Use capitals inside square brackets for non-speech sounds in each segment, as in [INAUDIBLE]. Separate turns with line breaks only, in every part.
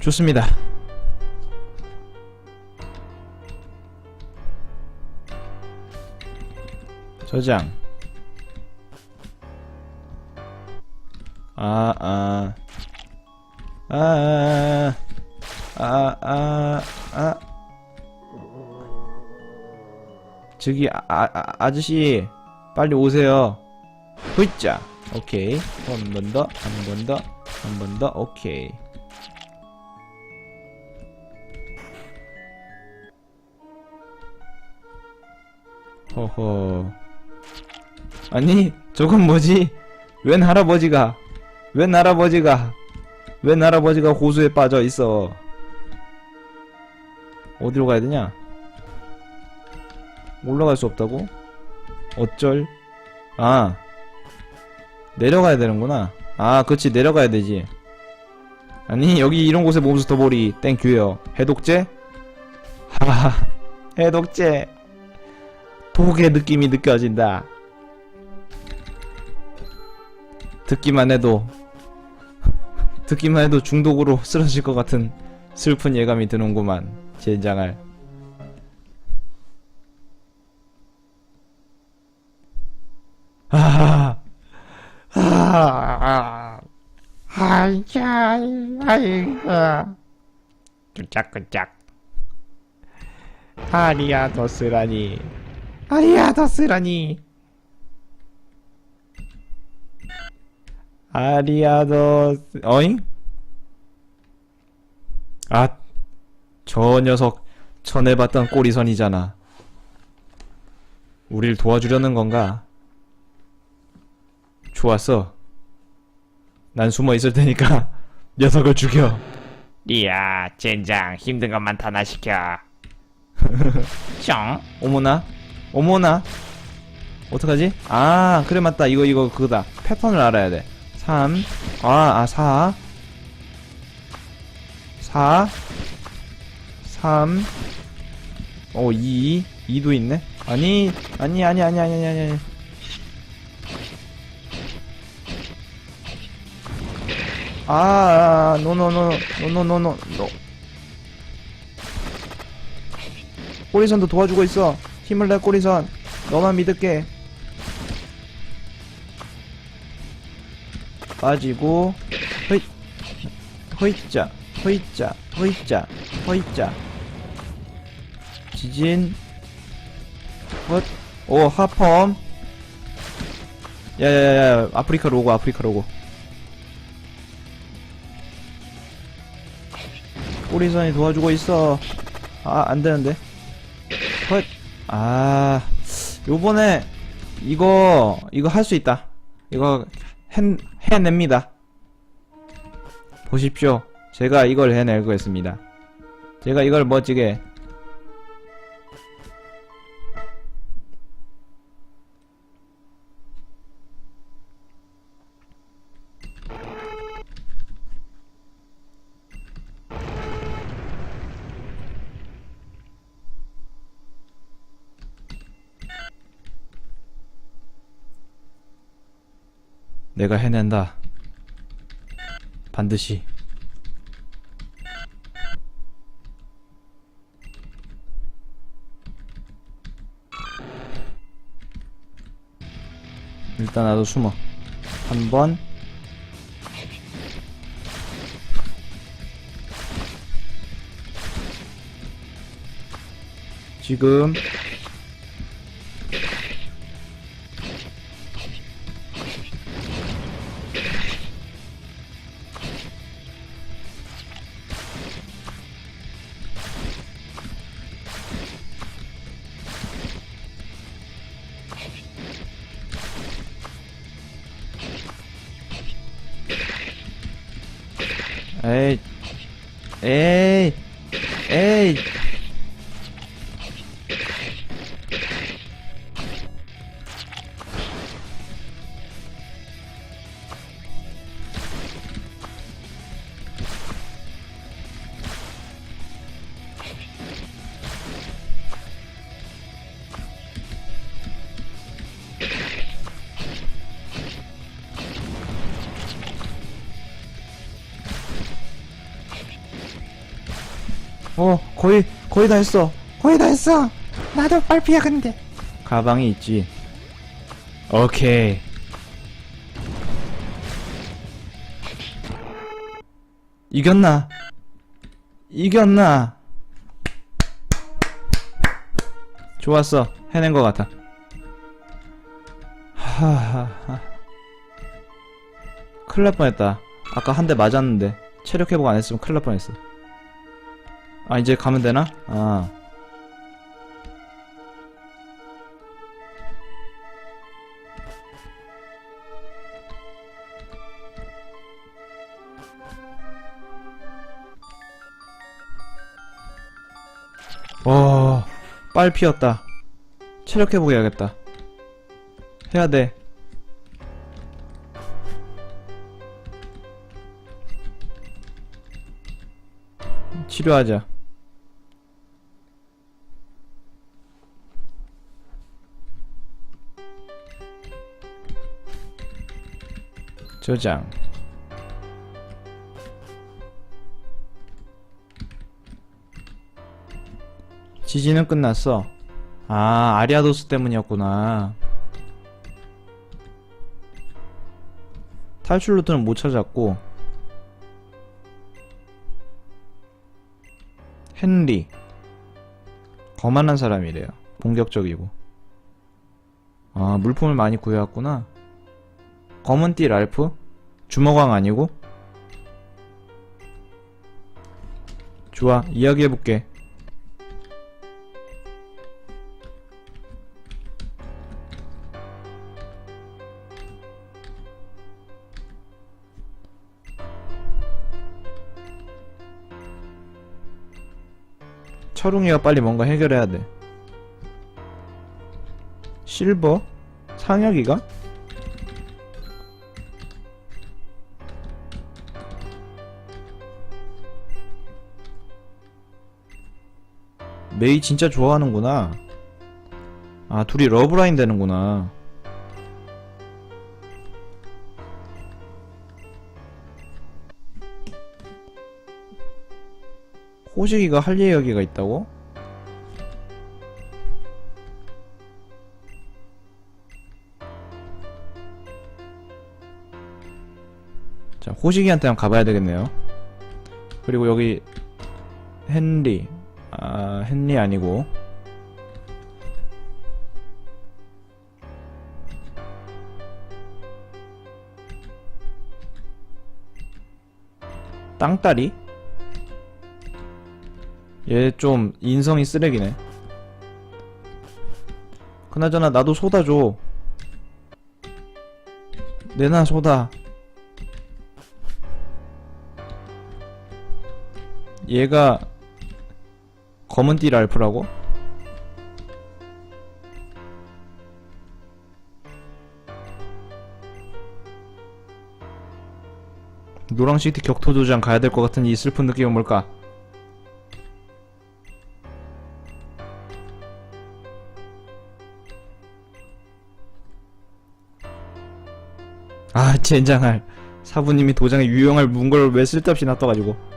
좋습니다. 저장. 아, 아. 아, 아, 아, 아, 아. 저기, 아, 아, 아, 아저씨, 빨리 오세요. 훌자. 오케이. 한 번 더, 한 번 더, 한 번 더, 오케이. 허허. 아니, 저건 뭐지? 웬 할아버지가, 웬 할아버지가, 웬 할아버지가 호수에 빠져 있어. 어디로 가야 되냐? 올라갈 수 없다고? 어쩔? 아. 내려가야 되는구나. 아, 그치, 내려가야 되지. 아니, 여기 이런 곳에 몬스터 볼이 땡큐요. 해독제? 하하, 해독제. 독의 느낌이 느껴진다. 듣기만 해도, [LAUGHS] 듣기만 해도 중독으로 [LAUGHS] 쓰러질 것 같은 슬픈 예감이 드는구만. 젠장할. 아, 아, 아이야, 아이고. 쭈짝쭈짝. 아리야, 더 쓰라니. 더 더, 쓰- 어잉? 아, 저 녀석, 전에 봤던 꼬리선이잖아. 우릴 도와주려는 건가? 좋았어. 난 숨어 있을 테니까 [LAUGHS] 녀석을 죽여.
이야, 젠장 힘든 것만 탄화시켜. 숑. [LAUGHS]
어머나, 어머나. 어떡하지? 아, 그래 맞다. 이거 이거 그거다. 패턴을 알아야 돼. 3, 아, 아 4, 4, 3, 어 2, 2도 있네. 아니, 아니, 아니, 아니, 아니, 아니, 아니. 아, 노노노, 노노노노, 노. 꼬리선도 도와주고 있어. 힘을 내 꼬리선. 너만 믿을게. 빠지고 허이 허이자 허이자 허이자 허이자 지진. 헛오 하펌. 야야야야 아프리카 로고 아프리카 로고. 꼬리선이 도와주고 있어. 아 안되는데. 헛 아 요번에 이거 이거 할 수 있다. 이거 해, 해냅니다. 보십시오. 제가 이걸 해내고 있습니다. 제가 이걸 멋지게 내가 해낸다. 반드시. 일단 나도 숨어. 한 번. 지금 에이, 어 거의 거의 다 했어.
거의 다 했어. 나도 빨피야 근데.
가방이 있지. 오케이. 이겼나? 이겼나? 좋았어. 해낸 것 같아. 하하하. 큰일 날 뻔했다. 아까 한 대 맞았는데 체력 회복 안 했으면 큰일 날 뻔했어 아 이제 가면 되나? 아 와, 빨 피었다. 체력 회복 해야겠다. 해야 돼. 치료하자. 저장. 지진은 끝났어. 아, 아리아도스 때문이었구나. 탈출 루트는 못 찾았고. 헨리. 거만한 사람이래요. 공격적이고. 아, 물품을 많이 구해왔구나. 검은띠 랄프? 주먹왕 아니고? 좋아, 이야기해볼게. 철웅이가 빨리 뭔가 해결해야 돼. 실버? 상혁이가? 메이 진짜 좋아하는구나. 아, 둘이 러브라인 되는구나. 호식이가 할 이야기가 있다고? 자, 호식이한테 한번 가봐야 되겠네요. 그리고 여기 헨리, 아 헨리 아니고 땅따리? 얘 좀 인성이 쓰레기네. 그나저나 나도 소다 줘. 내놔 소다. 얘가 검은 띠 랄프라고? 노랑시티 격투도장 가야 될 것 같은 이 슬픈 느낌은 뭘까? 아 젠장할 사부님이 도장에 유용할 문걸 왜 쓸데없이 놔둬가지고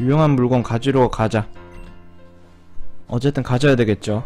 유용한 물건 가지러 가자 어쨌든 가져야 되겠죠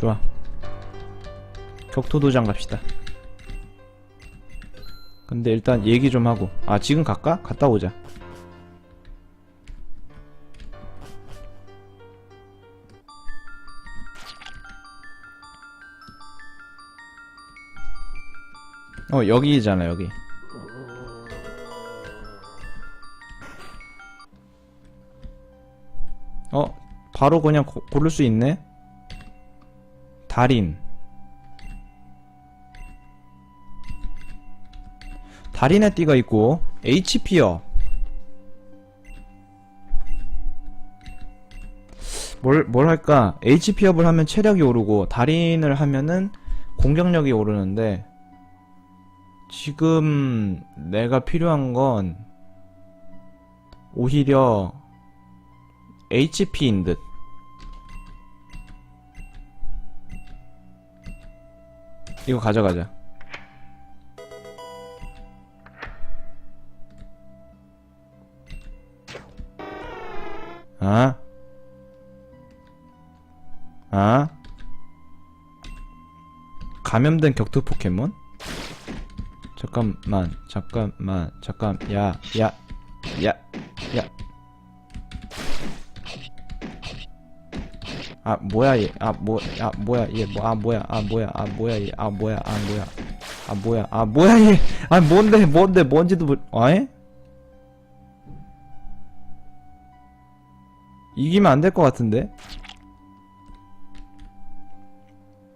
좋아. 격투도장 갑시다. 근데 일단 얘기 좀 하고. 아, 지금 갈까? 갔다 오자. 어, 여기잖아, 여기. 어, 바로 그냥 고, 고를 수 있네? 달인 달인의 띠가 있고 HP요 뭘, 뭘 할까 HP업을 하면 체력이 오르고 달인을 하면은 공격력이 오르는데 지금 내가 필요한 건 오히려 HP인 듯. 이거 가져가자. 아? 아? 감염된 격투 포켓몬? 잠깐만, 잠깐만, 잠깐, 야, 야, 야, 야. 아, 뭐야, 얘. 아, 뭐, 아, 뭐야, 얘. 뭐, 아, 뭐야, 아, 뭐야, 아, 뭐야, 얘. 아, 뭐야, 아, 뭐야. 아, 뭐야, 아, 뭐야, 얘. 아, 뭔데, 뭔데, 뭔지도 모르, 아에? 이기면 안 될 것 같은데?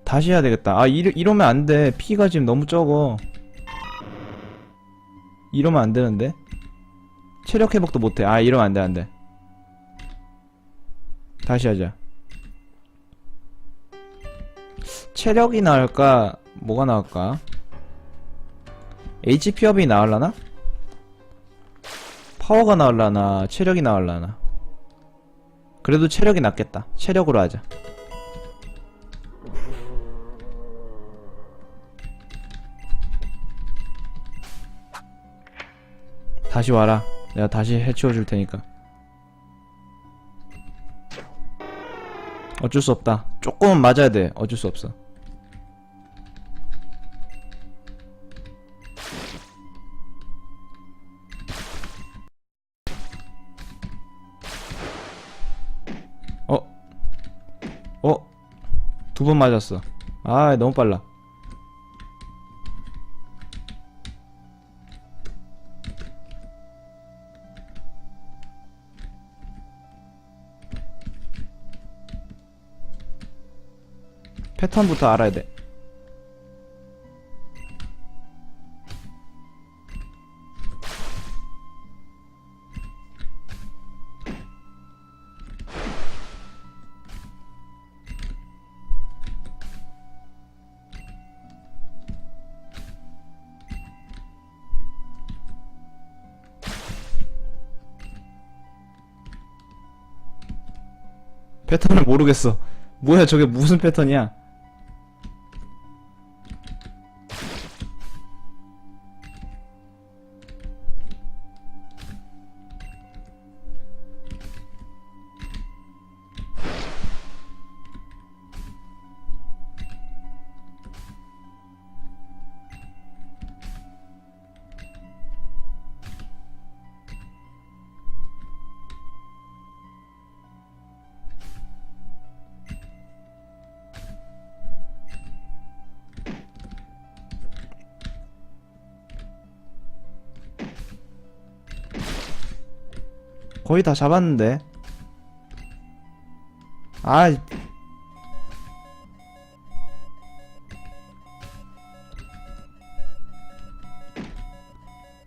다시 해야 되겠다. 아, 이러, 이러면 안 돼. 피가 지금 너무 적어. 이러면 안 되는데? 체력 회복도 못해. 아, 이러면 안 돼, 안 돼. 다시 하자. 체력이 나을까? 뭐가 나을까? HP 업이 나을라나? 파워가 나을라나? 체력이 나을라나? 그래도 체력이 낫겠다. 체력으로 하자. 다시 와라. 내가 다시 해치워 줄 테니까. 어쩔 수 없다. 조금은 맞아야 돼. 어쩔 수 없어. 어? 어? 두 번 맞았어. 아, 너무 빨라. 패턴부터 알아야 돼. 패턴을 모르겠어. 뭐야, 저게 무슨 패턴이야? 거의 다 잡았는데. 아.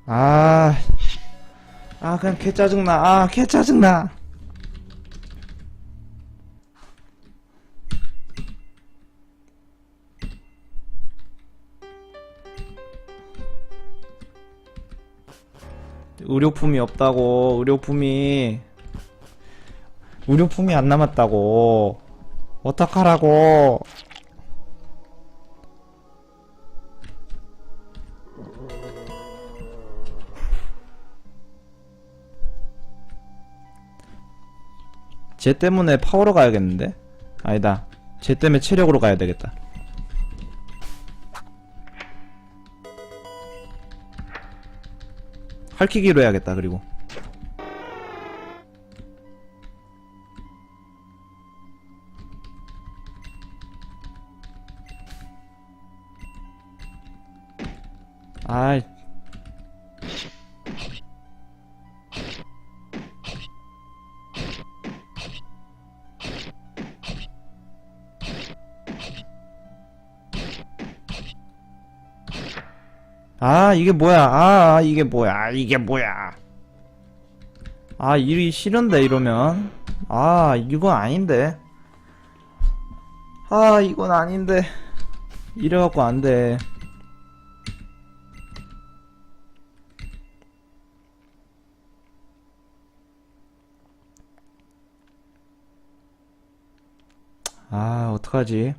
아. 아, 그냥 개 짜증나. 아, 개 짜증나. 의료품이 없다고. 의료품이 의료품이 안 남았다고. 어떡하라고. 쟤 때문에 파워로 가야겠는데? 아니다. 쟤 때문에 체력으로 가야 되겠다 할퀴기로 해야겠다 그리고. 아이 아 이게 뭐야? 아 이게 뭐야? 아, 이게 뭐야? 아 일이 싫은데 이러면. 아 이건 아닌데. 아 이건 아닌데. 이래갖고 안돼. 아 어떡하지?